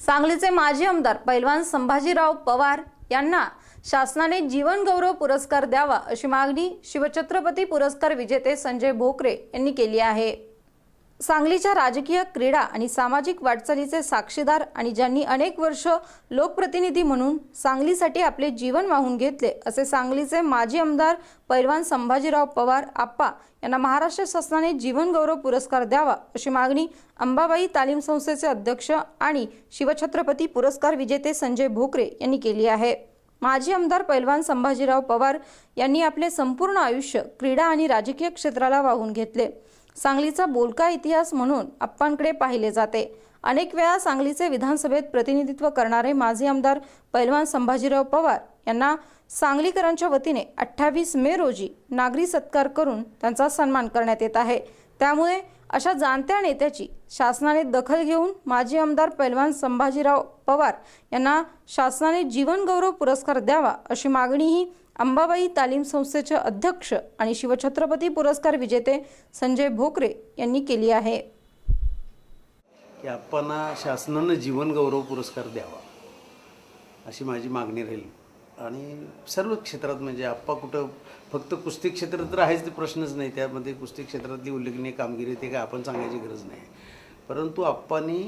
सांगलीचे माजी आमदार पैलवान संभाजीराव पवार यांना शासनाने जीवनगौरव पुरस्कार द्यावा अशी मागणी शिवछत्रपती पुरस्कार विजेते संजय भोकरे यांनी केली आहे. सांगलीच्या राजकीय क्रीडा आणि सामाजिक वाटचालीचे साक्षीदार आणि ज्यांनी अनेक वर्ष लोकप्रतिनिधी म्हणून सांगलीसाठी आपले जीवन वाहून घेतले असे सांगलीचे माजी आमदार पैलवान संभाजीराव पवार आप्पा यांना महाराष्ट्र शासनाने जीवनगौरव पुरस्कार द्यावा अशी मागणी अंबाबाई तालीम संस्थेचे अध्यक्ष आणि शिवछत्रपती पुरस्कार विजेते संजय भोकरे यांनी केली आहे. माजी आमदार पैलवान संभाजीराव पवार यांनी आपले संपूर्ण आयुष्य क्रीडा आणि राजकीय क्षेत्राला वाहून घेतले. सांगलीचा बोलका इतिहास म्हणून आप्पांकडे पाहिले जाते. अनेक वेळा सांगलीचे विधानसभेत प्रतिनिधित्व करणारे माजी आमदार पैलवान संभाजीराव पवार यांना सांगलीकरांच्या वतीने अठ्ठावीस मे रोजी नागरी सत्कार करून त्यांचा सन्मान करण्यात येत आहे. त्यामुळे अशा जाणत्या नेत्याची शासनाने दखल घेऊन माजी आमदार पैलवान संभाजीराव पवार यांना शासनाने जीवनगौरव पुरस्कार द्यावा अशी मागणीही अंबाबाई तालीम संस्थेचे अध्यक्ष आणि शिवछत्रपती पुरस्कार विजेते संजय भोकरे यांनी केली आहे. की आपण शासनानं जीवन गौरव पुरस्कार द्यावा अशी माझी मागणी राहील. आणि सर्व क्षेत्रात म्हणजे आप्पा कुठं फक्त कुस्ती क्षेत्र तर आहेच ते प्रश्नच नाही. त्यामध्ये कुस्ती क्षेत्रातली उल्लेखनीय कामगिरी ते काय आपण सांगायची गरज नाही. परंतु आप्पांनी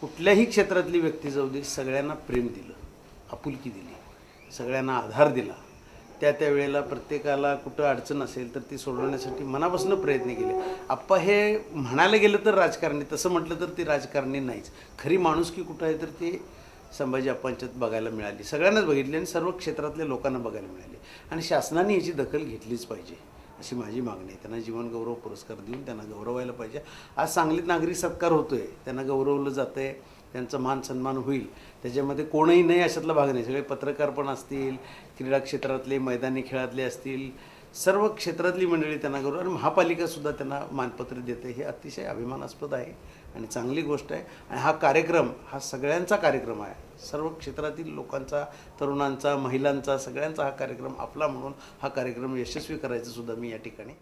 कुठल्याही क्षेत्रातली व्यक्ती जाऊ दे सगळ्यांना प्रेम दिलं आपुलकी दिली सगळ्यांना आधार दिला त्या त्या वेळेला प्रत्येकाला कुठं अडचण असेल तर ती सोडवण्यासाठी मनापासून प्रयत्न केले. आप्पा हे म्हणायला गेलं तर राजकारणी तसं म्हटलं तर ती राजकारणी नाहीच. खरी माणुसकी कुठं आहे तर ती संभाजी आप्पांच्यात बघायला मिळाली. सगळ्यांनाच बघितली आणि सर्व क्षेत्रातल्या लोकांना बघायला मिळाली. आणि शासनाने याची दखल घेतलीच पाहिजे अशी माझी मागणी आहे. त्यांना जीवन गौरव पुरस्कार देऊन त्यांना गौरवायला पाहिजे. आज सांगलीत नागरिक सत्कार होतोय. त्यांना गौरवलं जातं आहे त्यांचा मान सन्मान होईल. त्याच्यामध्ये कोणही नाही अशातला भाग नाही. सगळे पत्रकार पण असतील क्रीडा क्षेत्रातले मैदानी खेळातले असतील सर्व क्षेत्रातली मंडळी त्यांना करू. आणि महापालिकासुद्धा त्यांना मानपत्र देते. हे अतिशय अभिमानास्पद आहे आणि चांगली गोष्ट आहे. आणि हा कार्यक्रम हा सगळ्यांचा कार्यक्रम आहे. सर्व क्षेत्रातील लोकांचा तरुणांचा महिलांचा सगळ्यांचा हा कार्यक्रम आपला म्हणून हा कार्यक्रम यशस्वी करायचा सुद्धा मी या ठिकाणी